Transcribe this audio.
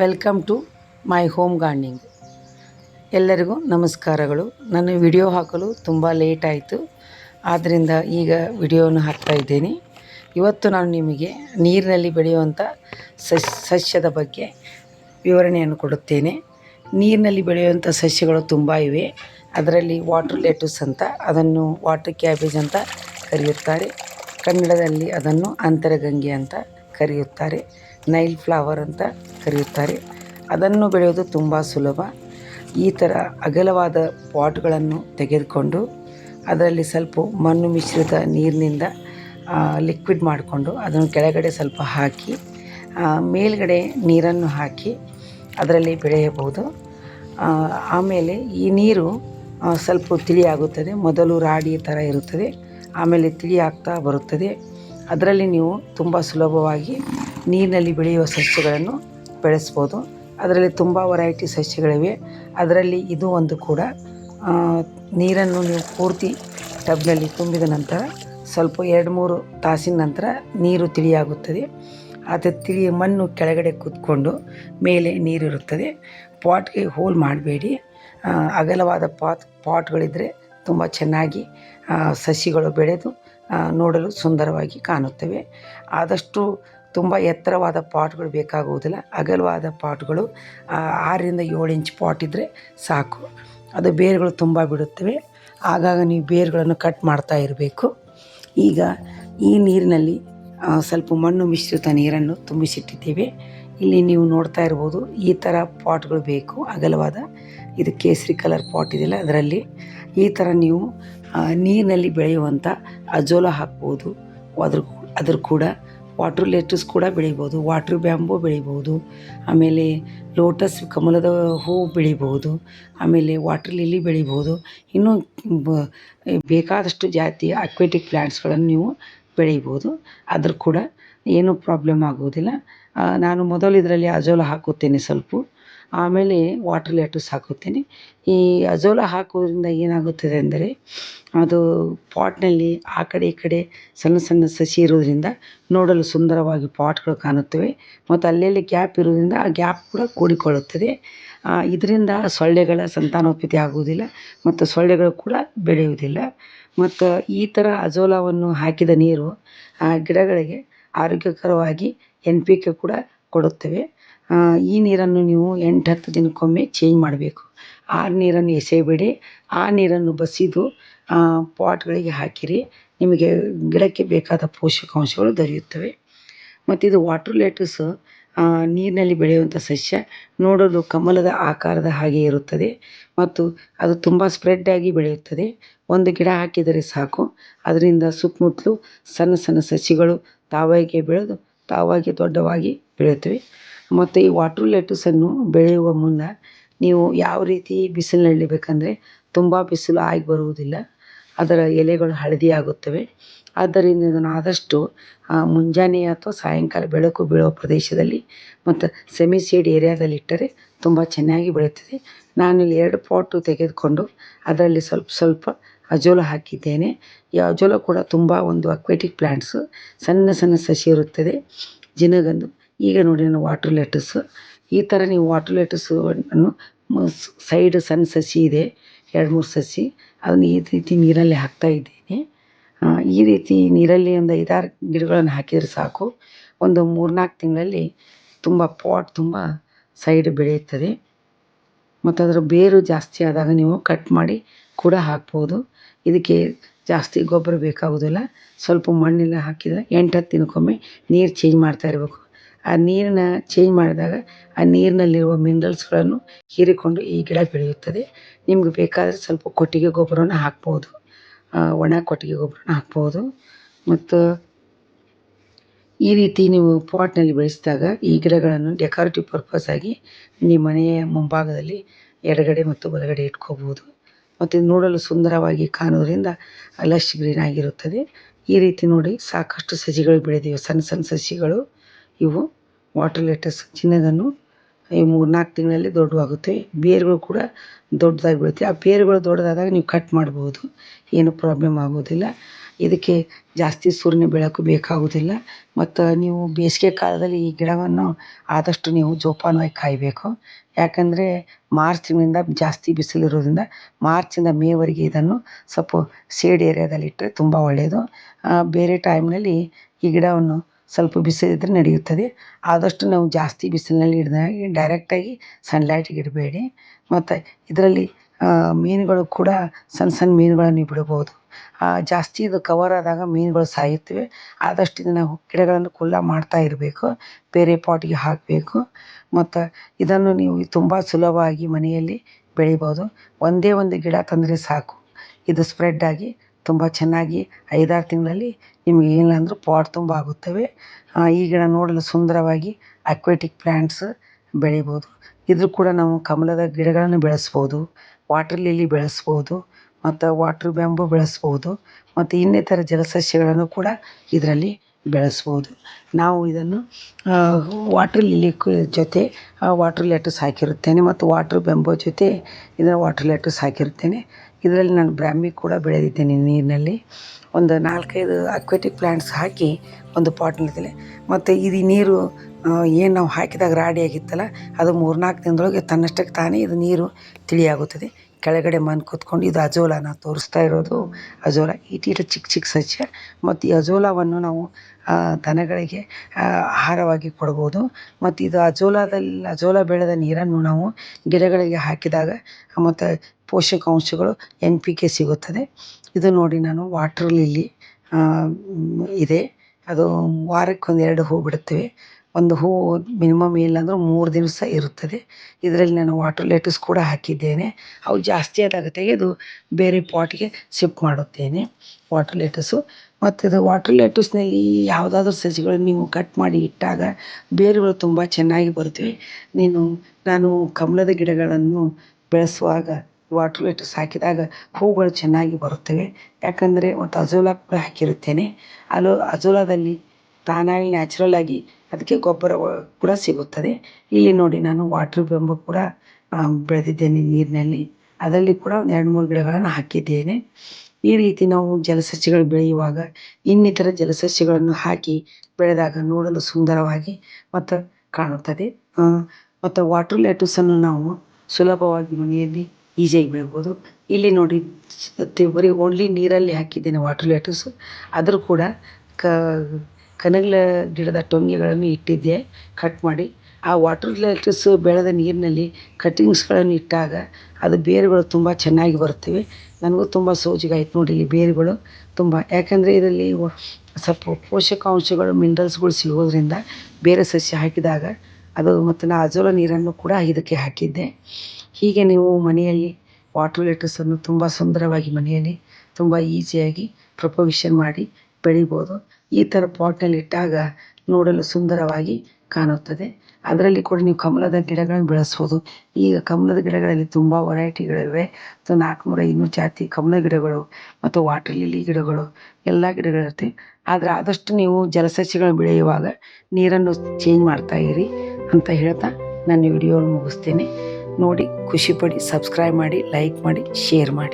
Welcome to my home gardening. ಎಲ್ಲರಿಗೂ ನಮಸ್ಕಾರಗಳು. ನಾನು ವಿಡಿಯೋ ಹಾಕಲು ತುಂಬ ಲೇಟ್ ಆಯಿತು. ಆದ್ದರಿಂದ ಈಗ ವಿಡಿಯೋವನ್ನು ಹಾಕ್ತಾ ಇದ್ದೇನೆ. ಇವತ್ತು ನಾನು ನಿಮಗೆ ನೀರಿನಲ್ಲಿ ಬೆಳೆಯುವಂಥ ಸಸ್, ಸಸ್ಯದ ಬಗ್ಗೆ ವಿವರಣೆಯನ್ನು ಕೊಡುತ್ತೇನೆ. ನೀರಿನಲ್ಲಿ ಬೆಳೆಯುವಂಥ ಸಸ್ಯಗಳು ತುಂಬ ಇವೆ. ಅದರಲ್ಲಿ ವಾಟರ್ ಲೆಟುಸ್ ಅಂತ, ಅದನ್ನು ವಾಟರ್ ಕ್ಯಾಬೇಜ್ ಅಂತ ಕರೆಯುತ್ತಾರೆ. ಕನ್ನಡದಲ್ಲಿ ಅದನ್ನು ಅಂತರಗಂಗೆ ಅಂತ ಕರೆಯುತ್ತಾರೆ. ನೈಲ್ ಫ್ಲವರ್ ಅಂತ ಕರೆಯುತ್ತಾರೆ. ಅದನ್ನು ಬೆಳೆಯೋದು ತುಂಬ ಸುಲಭ. ಈ ಥರ ಅಗಲವಾದ ಪಾಟ್ಗಳನ್ನು ತೆಗೆದುಕೊಂಡು ಅದರಲ್ಲಿ ಸ್ವಲ್ಪ ಮಣ್ಣು ಮಿಶ್ರಿತ ನೀರಿನಿಂದ ಲಿಕ್ವಿಡ್ ಮಾಡಿಕೊಂಡು ಅದನ್ನು ಕೆಳಗಡೆ ಸ್ವಲ್ಪ ಹಾಕಿ ಮೇಲ್ಗಡೆ ನೀರನ್ನು ಹಾಕಿ ಅದರಲ್ಲಿ ಬೆಳೆಯಬಹುದು. ಆಮೇಲೆ ಈ ನೀರು ಸ್ವಲ್ಪ ತಿಳಿಯಾಗುತ್ತದೆ ಮೊದಲು ರಾಡಿ ಥರ ಇರುತ್ತದೆ. ಆಮೇಲೆ ತಿಳಿ ಆಗ್ತಾ ಬರುತ್ತದೆ. ಅದರಲ್ಲಿ ನೀವು ತುಂಬ ಸುಲಭವಾಗಿ ನೀರಿನಲ್ಲಿ ಬೆಳೆಯುವ ಸಸ್ಯಗಳನ್ನು ಬೆಳೆಸ್ಬೋದು. ಅದರಲ್ಲಿ ತುಂಬ ವೆರೈಟಿ ಸಸ್ಯಗಳಿವೆ. ಅದರಲ್ಲಿ ಇದು ಒಂದು ಕೂಡ ನೀರನ್ನು ನೀವು ಪೂರ್ತಿ ಟಬ್ನಲ್ಲಿ ತುಂಬಿದ ನಂತರ ಸ್ವಲ್ಪ ಎರಡು ಮೂರು ತಾಸಿನ ನಂತರ ನೀರು ತಿಳಿಯಾಗುತ್ತದೆ. ಅದು ತಿಳಿ ಮಣ್ಣು ಕೆಳಗಡೆ ಕೂತ್ಕೊಂಡು ಮೇಲೆ ನೀರಿರುತ್ತದೆ. ಪಾಟ್ಗೆ ಹೋಲ್ ಮಾಡಬೇಡಿ. ಅಗಲವಾದ ಪಾತ್ ಪಾಟ್ಗಳಿದ್ದರೆ ತುಂಬ ಚೆನ್ನಾಗಿ ಸಸಿಗಳು ಬೆಳೆದು ನೋಡಲು ಸುಂದರವಾಗಿ ಕಾಣುತ್ತವೆ. ಆದಷ್ಟು ತುಂಬ ಎತ್ತರವಾದ ಪಾಟ್ಗಳು ಬೇಕಾಗುವುದಿಲ್ಲ. ಅಗಲವಾದ ಪಾಟ್ಗಳು ಆರರಿಂದ ಏಳು ಇಂಚ್ ಪಾಟ್ ಇದ್ದರೆ ಸಾಕು. ಅದು ಬೇರುಗಳು ತುಂಬ ಬಿಡುತ್ತವೆ. ಆಗಾಗ ನೀವು ಬೇರುಗಳನ್ನು ಕಟ್ ಮಾಡ್ತಾ ಇರಬೇಕು. ಈಗ ಈ ನೀರಿನಲ್ಲಿ ಸ್ವಲ್ಪ ಮಣ್ಣು ಮಿಶ್ರಿತ ನೀರನ್ನು ತುಂಬಿಸಿಟ್ಟಿದ್ದೇವೆ. ಇಲ್ಲಿ ನೀವು ನೋಡ್ತಾ ಇರ್ಬೋದು, ಈ ಥರ ಪಾಟ್ಗಳು ಬೇಕು. ಅಗಲವಾದ, ಇದು ಕೇಸರಿ ಕಲರ್ ಪಾಟ್ ಇದೆಯಲ್ಲ, ಅದರಲ್ಲಿ ಈ ಥರ ನೀವು ನೀರಿನಲ್ಲಿ ಬೆಳೆಯುವಂಥ ಅಜೋಲ ಹಾಕ್ಬೋದು. ಅದ್ರ ಅದ್ರ ಕೂಡ ವಾಟ್ರ್ ಲೆಟಸ್ ಕೂಡ ಬೆಳಿಬೋದು. ವಾಟ್ರ್ ಬ್ಯಾಂಬೂ ಬೆಳಿಬೋದು. ಆಮೇಲೆ ಲೋಟಸ್ ಕಮಲದ ಹೂವು ಬೆಳಿಬೋದು. ಆಮೇಲೆ ವಾಟ್ರ್ ಲಿಲ್ಲಿ ಬೆಳಿಬೋದು. ಇನ್ನೂ ಬೇಕಾದಷ್ಟು ಜಾತಿಯ ಅಕ್ವೆಟಿಕ್ ಪ್ಲ್ಯಾಂಟ್ಸ್ಗಳನ್ನು ನೀವು ಬೆಳಿಬೋದು. ಅದ್ರ ಕೂಡ ಏನೂ ಪ್ರಾಬ್ಲಮ್ ಆಗುವುದಿಲ್ಲ. ನಾನು ಮೊದಲು ಇದರಲ್ಲಿ ಅಜೋಲ ಹಾಕುತ್ತೇನೆ ಸ್ವಲ್ಪ. ಆಮೇಲೆ ವಾಟ್ರ್ ಲೇಟರ್ ಹಾಕುತ್ತೇನೆ. ಈ ಅಜೋಲ ಹಾಕುವುದರಿಂದ ಏನಾಗುತ್ತದೆ ಅಂದರೆ, ಅದು ಪಾಟ್ನಲ್ಲಿ ಆ ಕಡೆ ಈ ಕಡೆ ಸಣ್ಣ ಸಣ್ಣ ಸಸಿ ಇರೋದ್ರಿಂದ ನೋಡಲು ಸುಂದರವಾಗಿ ಪಾಟ್ಗಳು ಕಾಣುತ್ತವೆ. ಮತ್ತು ಅಲ್ಲಲ್ಲಿ ಗ್ಯಾಪ್ ಇರೋದ್ರಿಂದ ಆ ಗ್ಯಾಪ್ ಕೂಡ ಕೂಡಿಕೊಳ್ಳುತ್ತದೆ. ಇದರಿಂದ ಸೊಳ್ಳೆಗಳ ಸಂತಾನೋತ್ಪತ್ತಿ ಆಗುವುದಿಲ್ಲ ಮತ್ತು ಸೊಳ್ಳೆಗಳು ಕೂಡ ಬೆಳೆಯುವುದಿಲ್ಲ. ಮತ್ತು ಈ ಥರ ಅಜೋಲವನ್ನು ಹಾಕಿದ ನೀರು ಆ ಗಿಡಗಳಿಗೆ ಆರೋಗ್ಯಕರವಾಗಿ ಎನ್ ಪಿ ಕೆ ಕೂಡ ಕೊಡುತ್ತವೆ. ಈ ನೀರನ್ನು ನೀವು ಎಂಟು ಹತ್ತು ದಿನಕ್ಕೊಮ್ಮೆ ಚೇಂಜ್ ಮಾಡಬೇಕು. ಆ ನೀರನ್ನು ಎಸೆಯಬೇಡಿ. ಆ ನೀರನ್ನು ಬಸಿದು ಪಾಟ್ಗಳಿಗೆ ಹಾಕಿರಿ. ನಿಮಗೆ ಗಿಡಕ್ಕೆ ಬೇಕಾದ ಪೋಷಕಾಂಶಗಳು ದೊರೆಯುತ್ತವೆ. ಮತ್ತು ಇದು ವಾಟ್ರ್ ಲೆಟಸ್ ನೀರಿನಲ್ಲಿ ಬೆಳೆಯುವಂಥ ಸಸ್ಯ ನೋಡಲು ಕಮಲದ ಆಕಾರದ ಹಾಗೆ ಇರುತ್ತದೆ ಮತ್ತು ಅದು ತುಂಬ ಸ್ಪ್ರೆಡ್ ಆಗಿ ಬೆಳೆಯುತ್ತದೆ. ಒಂದು ಗಿಡ ಹಾಕಿದರೆ ಸಾಕು. ಅದರಿಂದ ಸುತ್ತಮುತ್ತಲು ಸಣ್ಣ ಸಣ್ಣ ಸಸಿಗಳು ತಾವಾಗಿಯೇ ಬೆಳೆದು ತಾವಾಗಿಯೇ ದೊಡ್ಡವಾಗಿ ಬೆಳೆಯುತ್ತವೆ. ಮತ್ತು ಈ ವಾಟ್ರ್ ಲೆಟಸನ್ನು ಬೆಳೆಯುವ ಮುನ್ನ ನೀವು ಯಾವ ರೀತಿ ಬಿಸಿಲಿನಲ್ಲಿ ಬೇಕಂದರೆ ತುಂಬ ಬಿಸಿಲು ಆಗಿ ಬರುವುದಿಲ್ಲ. ಅದರ ಎಲೆಗಳು ಹಳದಿ ಆಗುತ್ತವೆ ಆದ್ದರಿಂದ ಇದನ್ನು ಆದಷ್ಟು ಮುಂಜಾನೆ ಅಥವಾ ಸಾಯಂಕಾಲ ಬೆಳಕು ಬೀಳುವ ಪ್ರದೇಶದಲ್ಲಿ ಮತ್ತು ಸೆಮಿ ಸೇಡ್ ಏರಿಯಾದಲ್ಲಿ ಇಟ್ಟರೆ ತುಂಬ ಚೆನ್ನಾಗಿ ಬೆಳೆಯುತ್ತದೆ. ಇಲ್ಲಿ ಎರಡು ಪಾಟು ತೆಗೆದುಕೊಂಡು ಅದರಲ್ಲಿ ಸ್ವಲ್ಪ ಸ್ವಲ್ಪ ಅಜೋಲ ಹಾಕಿದ್ದೇನೆ. ಈ ಅಜೋಲ ಕೂಡ ತುಂಬ ಒಂದು ಅಕ್ವೆಟಿಕ್ ಪ್ಲ್ಯಾಂಟ್ಸು ಸಣ್ಣ ಸಣ್ಣ ಸಸಿ ಇರುತ್ತದೆ. ಜಿನಗಂದು ಈಗ ನೋಡಿ ನಾನು ವಾಟ್ರ್ ಲೆಟಸ್ ಈ ಥರ ನೀವು ವಾಟ್ರ್ ಲೆಟಸ್ಸು ಅನ್ನು ಸೈಡ್ ಸಣ್ಣ ಸಸಿ ಇದೆ, ಎರಡು ಮೂರು ಸಸಿ. ಅದನ್ನು ಈ ರೀತಿ ನೀರಲ್ಲಿ ಹಾಕ್ತಾ ಇದ್ದೀನಿ. ಈ ರೀತಿ ನೀರಲ್ಲಿ ಒಂದು ಐದಾರು ಗಿಡಗಳನ್ನು ಹಾಕಿದರೆ ಸಾಕು. ಒಂದು ಮೂರ್ನಾಲ್ಕು ತಿಂಗಳಲ್ಲಿ ತುಂಬ ಪಾಟ್ ತುಂಬ ಸೈಡ್ ಬೆಳೆಯುತ್ತದೆ. ಮತ್ತು ಅದರ ಬೇರು ಜಾಸ್ತಿ ಆದಾಗ ನೀವು ಕಟ್ ಮಾಡಿ ಕೂಡ ಹಾಕ್ಬೋದು. ಇದಕ್ಕೆ ಜಾಸ್ತಿ ಗೊಬ್ಬರ ಬೇಕಾಗೋದಿಲ್ಲ. ಸ್ವಲ್ಪ ಮಣ್ಣೆಲ್ಲ ಹಾಕಿದರೆ ಎಂಟು ಹತ್ತು ದಿನಕ್ಕೊಮ್ಮೆ ನೀರು ಚೇಂಜ್ ಮಾಡ್ತಾ ಇರಬೇಕು. ಆ ನೀರನ್ನ ಚೇಂಜ್ ಮಾಡಿದಾಗ ಆ ನೀರಿನಲ್ಲಿರುವ ಮಿನರಲ್ಸ್ಗಳನ್ನು ಹೀರಿಕೊಂಡು ಈ ಗಿಡ ಬೆಳೆಯುತ್ತದೆ. ನಿಮ್ಗೆ ಬೇಕಾದರೆ ಸ್ವಲ್ಪ ಕೊಟ್ಟಿಗೆ ಗೊಬ್ಬರವನ್ನು ಹಾಕ್ಬೋದು. ಒಣ ಕೊಟ್ಟಿಗೆ ಗೊಬ್ಬರನ ಹಾಕ್ಬೋದು. ಮತ್ತು ಈ ರೀತಿ ನೀವು ಪಾಟ್ನಲ್ಲಿ ಬೆಳೆಸಿದಾಗ ಈ ಗಿಡಗಳನ್ನು ಡೆಕೋರೇಟಿವ್ ಪರ್ಪಸ್ ಆಗಿ ನಿಮ್ಮ ಮನೆಯ ಮುಂಭಾಗದಲ್ಲಿ ಎಡಗಡೆ ಮತ್ತು ಬಲಗಡೆ ಇಟ್ಕೋಬೋದು. ಮತ್ತು ನೋಡಲು ಸುಂದರವಾಗಿ ಕಾಣುವುದರಿಂದ ಲಶ್ ಗ್ರೀನ್ ಆಗಿರುತ್ತದೆ. ಈ ರೀತಿ ನೋಡಿ ಸಾಕಷ್ಟು ಸಸಿಗಳು ಬೆಳೆದಿವೆ. ಸಣ್ಣ ಸಣ್ಣ ಸಸಿಗಳು. ಇವು ವಾಟರ್ ಲೆಟಸ್ ಚಿನ್ನದನ್ನು ಈ ಮೂರು ನಾಲ್ಕು ತಿಂಗಳಲ್ಲಿ ದೊಡ್ಡವಾಗುತ್ತೆ. ಬೇರುಗಳು ಕೂಡ ದೊಡ್ಡದಾಗಿ ಬೀಳುತ್ತೆ ಆ ಬೇರುಗಳು ದೊಡ್ಡದಾದಾಗ ನೀವು ಕಟ್ ಮಾಡ್ಬೋದು. ಏನು ಪ್ರಾಬ್ಲಮ್ ಆಗೋದಿಲ್ಲ. ಇದಕ್ಕೆ ಜಾಸ್ತಿ ಸೂರ್ಯನ ಬೆಳಕು ಬೇಕಾಗೋದಿಲ್ಲ. ಮತ್ತು ನೀವು ಬೇಸಿಗೆ ಕಾಲದಲ್ಲಿ ಈ ಗಿಡವನ್ನು ಆದಷ್ಟು ನೀವು ಜೋಪಾನವಾಗಿ ಕಾಯಬೇಕು. ಯಾಕಂದರೆ ಮಾರ್ಚ್ ತಿಂಗಳಿಂದ ಜಾಸ್ತಿ ಬಿಸಿಲಿರೋದ್ರಿಂದ ಮಾರ್ಚಿಂದ ಮೇವರೆಗೆ ಇದನ್ನು ಸ್ವಲ್ಪ ಸೇಡ್ ಏರಿಯಾದಲ್ಲಿ ಇಟ್ಟರೆ ತುಂಬ ಒಳ್ಳೆಯದು ಬೇರೆ ಟೈಮ್ನಲ್ಲಿ ಈ ಗಿಡವನ್ನು ಸ್ವಲ್ಪ ಬಿಸಿಲಿದ್ದರೆ ನಡೆಯುತ್ತದೆ. ಆದಷ್ಟು ನಾವು ಜಾಸ್ತಿ ಬಿಸಿಲಿನಲ್ಲಿ ಇಡದೆ ಡೈರೆಕ್ಟಾಗಿ ಸನ್ಲೈಟಿಗೆ ಇಡಬೇಡಿ. ಮತ್ತು ಇದರಲ್ಲಿ ಮೀನುಗಳು ಕೂಡ ಸಣ್ಣ ಸಣ್ಣ ಮೀನುಗಳನ್ನು ನೀವು ಬಿಡಬೋದು ಜಾಸ್ತಿ ಇದು ಕವರ್ ಆದಾಗ ಮೀನುಗಳು ಸಾಯುತ್ತವೆ. ಆದಷ್ಟು ಇದನ್ನು ಗಿಡಗಳನ್ನು ಕುಲ್ಲ ಮಾಡ್ತಾ ಇರಬೇಕು. ಬೇರೆ ಪಾಟಿಗೆ ಹಾಕಬೇಕು. ಮತ್ತು ಇದನ್ನು ನೀವು ತುಂಬ ಸುಲಭವಾಗಿ ಮನೆಯಲ್ಲಿ ಬೆಳಿಬೋದು ಒಂದೇ ಒಂದು ಗಿಡ ತಂದರೆ ಸಾಕು. ಇದು ಸ್ಪ್ರೆಡ್ ಆಗಿ ತುಂಬ ಚೆನ್ನಾಗಿ ಐದಾರು ತಿಂಗಳಲ್ಲಿ ನಿಮಗೆ ಏನಿಲ್ಲ ಅಂದರೂ ಪಾಟ್ ತುಂಬ ಆಗುತ್ತವೆ. ಈ ಗಿಡ ನೋಡಲು ಸುಂದರವಾಗಿ ಅಕ್ವೆಟಿಕ್ ಪ್ಲ್ಯಾಂಟ್ಸ್ ಬೆಳಿಬೋದು. ಇದ್ರ ಕೂಡ ನಾವು ಕಮಲದ ಗಿಡಗಳನ್ನು ಬೆಳೆಸ್ಬೋದು ವಾಟರ್ ಲಿಲ್ಲಿ ಬೆಳೆಸ್ಬೋದು, ಮತ್ತು ವಾಟ್ರ್ ಬ್ಯಾಂಬೂ ಬೆಳೆಸ್ಬೋದು, ಮತ್ತು ಇನ್ನಿತರ ಜಲಸಸ್ಯಗಳನ್ನು ಕೂಡ ಇದರಲ್ಲಿ ಬೆಳೆಸ್ಬೋದು. ನಾವು ಇದನ್ನು ವಾಟ್ರ್ ಲಿಲ್ಲಿ ಜೊತೆ ವಾಟ್ರ್ ಲೆಟಸ್ ಹಾಕಿರುತ್ತೇನೆ, ಮತ್ತು ವಾಟ್ರ್ ಬ್ಯಾಂಬೋ ಜೊತೆ ಇದನ್ನು ವಾಟ್ರ್ ಲೆಟಸ್ ಹಾಕಿರುತ್ತೇನೆ. ಇದರಲ್ಲಿ ನಾನು ಬ್ರಾಹ್ಮಿ ಕೂಡ ಬೆಳೆದಿದ್ದೇನೆ ನೀರಿನಲ್ಲಿ. ಒಂದು ನಾಲ್ಕೈದು ಅಕ್ವೆಟಿಕ್ ಪ್ಲ್ಯಾಂಟ್ಸ್ ಹಾಕಿ ಒಂದು ಪಾಟ್ನಲ್ಲಿ ಮತ್ತು ಇದು ನೀರು ಏನು ನಾವು ಹಾಕಿದಾಗ ರಾಡಿ ಆಗಿತ್ತಲ್ಲ, ಅದು ಮೂರ್ನಾಲ್ಕು ದಿನದೊಳಗೆ ತನ್ನಷ್ಟಕ್ಕೆ ತಾನೇ ಇದು ನೀರು ತಿಳಿಯಾಗುತ್ತದೆ. ಕೆಳಗಡೆ ಮಣ್ಣು ಕೂತ್ಕೊಂಡು ಇದು ಅಜೋಲಾ ನಾವು ತೋರಿಸ್ತಾ ಇರೋದು. ಅಜೋಲಾ ಈಟೀಟ ಚಿಕ್ಕ ಚಿಕ್ಕ ಸಸ್ಯ. ಮತ್ತು ಈ ಅಜೋಲಾವನ್ನು ನಾವು ದನಗಳಿಗೆ ಆಹಾರವಾಗಿ ಕೊಡ್ಬೋದು. ಮತ್ತು ಇದು ಅಜೋಲಾದಲ್ಲಿ, ಅಜೋಲಾ ಬೆಳೆದ ನೀರನ್ನು ನಾವು ಗಿಡಗಳಿಗೆ ಹಾಕಿದಾಗ ಮತ್ತು ಪೋಷಕಾಂಶಗಳು ಎನ್ ಪಿ ಕೆ ಸಿಗುತ್ತದೆ. ಇದು ನೋಡಿ ನಾನು ವಾಟ್ರ್ ಲಿಲ್ಲಿ ಇದೆ. ಅದು ವಾರಕ್ಕೆ ಎರಡು ಹೂ ಬಿಡುತ್ತವೆ. ಒಂದು ಹೂವು ಮಿನಿಮಮ್ ಇಲ್ಲಂದ್ರೆ ಮೂರು ದಿವಸ ಇರುತ್ತದೆ. ಇದರಲ್ಲಿ ನಾನು ವಾಟರ್ ಲೆಟಸ್ ಕೂಡ ಹಾಕಿದ್ದೇನೆ. ಅವು ಜಾಸ್ತಿ ಆದಾಗ ತೆಗೆದು ಬೇರೆ ಪಾಟ್ಗೆ ಶಿಫ್ಟ್ ಮಾಡುತ್ತೇನೆ ವಾಟರ್ ಲೆಟಸ್ಸು ಮತ್ತು ಇದು ವಾಟರ್ ಲೆಟಸ್ನಲ್ಲಿ ಯಾವುದಾದ್ರೂ ಸಸಿಗಳನ್ನು ನೀವು ಕಟ್ ಮಾಡಿ ಇಟ್ಟಾಗ ಬೇರುಗಳು ತುಂಬ ಚೆನ್ನಾಗಿ ಬರುತ್ತವೆ. ನೀನು, ನಾನು ಕಮಲದ ಗಿಡಗಳನ್ನು ಬೆಳೆಸುವಾಗ ವಾಟ್ರ್ ಹಾಕಿದಾಗ ಹೂಗಳು ಚೆನ್ನಾಗಿ ಬರುತ್ತವೆ. ಯಾಕಂದರೆ ಮತ್ತು ಅಜೋಲಾ ಕೂಡ ಹಾಕಿರುತ್ತೇನೆ. ಅಲೋ ಅಜೋಲಾದಲ್ಲಿ ತಾನಾಗಿ ನ್ಯಾಚುರಲ್ ಆಗಿ ಅದಕ್ಕೆ ಗೊಬ್ಬರ ಕೂಡ ಸಿಗುತ್ತದೆ. ಇಲ್ಲಿ ನೋಡಿ ನಾನು ವಾಟ್ರ್ ಬೆಂಬು ಕೂಡ ಬೆಳೆದಿದ್ದೇನೆ ನೀರಿನಲ್ಲಿ. ಅದರಲ್ಲಿ ಕೂಡ ಒಂದು ಎರಡು ಮೂರು ಗಿಡಗಳನ್ನು ಹಾಕಿದ್ದೇನೆ. ಈ ರೀತಿ ನಾವು ಜಲಸಸ್ಯಗಳು ಬೆಳೆಯುವಾಗ ಇನ್ನಿತರ ಜಲಸಸ್ಯಗಳನ್ನು ಹಾಕಿ ಬೆಳೆದಾಗ ನೋಡಲು ಸುಂದರವಾಗಿ ಮತ್ತು ಕಾಣುತ್ತದೆ. ಮತ್ತು ವಾಟ್ರ್ ಲೆಟಸನ್ನು ನಾವು ಸುಲಭವಾಗಿ ಮನೆಯಲ್ಲಿ ಈಸಿಯಾಗಿ ಬೆಳಿಬೋದು. ಇಲ್ಲಿ ನೋಡಿ ಬರೀ ಓನ್ಲಿ ನೀರಲ್ಲಿ ಹಾಕಿದ್ದೇನೆ ವಾಟ್ರ್ ಲೆಟಸ್ ಆದರೂ ಕೂಡ ಕನಗಲ ಗಿಡದ ಟೊಂಗೆಗಳನ್ನು ಇಟ್ಟಿದ್ದೆ ಕಟ್ ಮಾಡಿ. ಆ ವಾಟ್ರ್ ಲೆಟಸ್ ಬೆಳೆದ ನೀರಿನಲ್ಲಿ ಕಟ್ಟಿಂಗ್ಸ್ಗಳನ್ನು ಇಟ್ಟಾಗ ಅದು ಬೇರುಗಳು ತುಂಬ ಚೆನ್ನಾಗಿ ಬರುತ್ತವೆ. ನನಗೂ ತುಂಬ ಸೋಜಿಗಾಯ್ತು ನೋಡಿ ಇಲ್ಲಿ ಬೇರುಗಳು ತುಂಬ. ಯಾಕಂದರೆ ಇದರಲ್ಲಿ ಸ್ವಲ್ಪ ಪೋಷಕಾಂಶಗಳು ಮಿನರಲ್ಸ್ಗಳು ಸಿಗೋದರಿಂದ ಬೇರೆ ಸಸ್ಯ ಹಾಕಿದಾಗ ಅದು ಮತ್ತು ನಾ ಅಜೋಲಾ ನೀರನ್ನು ಕೂಡ ಇದಕ್ಕೆ ಹಾಕಿದ್ದೆ. ಹೀಗೆ ನೀವು ಮನೆಯಲ್ಲಿ ವಾಟ್ರ್ ಲೆಟಸನ್ನು ತುಂಬ ಸುಂದರವಾಗಿ ಮನೆಯಲ್ಲಿ ತುಂಬ ಈಸಿಯಾಗಿ ಪ್ರೊಪೊವಿಷನ್ ಮಾಡಿ ಬೆಳಿಬೋದು. ಈ ಥರ ಪಾಟ್ನಲ್ಲಿ ಇಟ್ಟಾಗ ನೋಡಲು ಸುಂದರವಾಗಿ ಕಾಣುತ್ತದೆ. ಅದರಲ್ಲಿ ಕೂಡ ನೀವು ಕಮಲದ ಗಿಡಗಳನ್ನು ಬೆಳೆಸ್ಬೋದು. ಈಗ ಕಮಲದ ಗಿಡಗಳಲ್ಲಿ ತುಂಬ ವೆರೈಟಿಗಳಿವೆ ಮತ್ತು ನಾಲ್ಕುನೂರ ಐನೂರು ಜಾತಿ ಕಮಲ ಗಿಡಗಳು ಮತ್ತು ವಾಟರ್ ಲಿಲಿ ಗಿಡಗಳು, ಎಲ್ಲ ಗಿಡಗಳಿರುತ್ತೆ. ಆದರೆ ಆದಷ್ಟು ನೀವು ಜಲಸಸ್ಯಗಳನ್ನು ಬೆಳೆಯುವಾಗ ನೀರನ್ನು ಚೇಂಜ್ ಮಾಡ್ತಾ ಇರಿ ಅಂತ ಹೇಳ್ತಾ ನಾನು ವಿಡಿಯೋನ ಮುಗಿಸ್ತೇನೆ. ನೋಡಿ ಖುಷಿಪಡಿ ಸಬ್ಸ್ಕ್ರೈಬ್ ಮಾಡಿ ಲೈಕ್ ಮಾಡಿ ಶೇರ್ ಮಾಡಿ.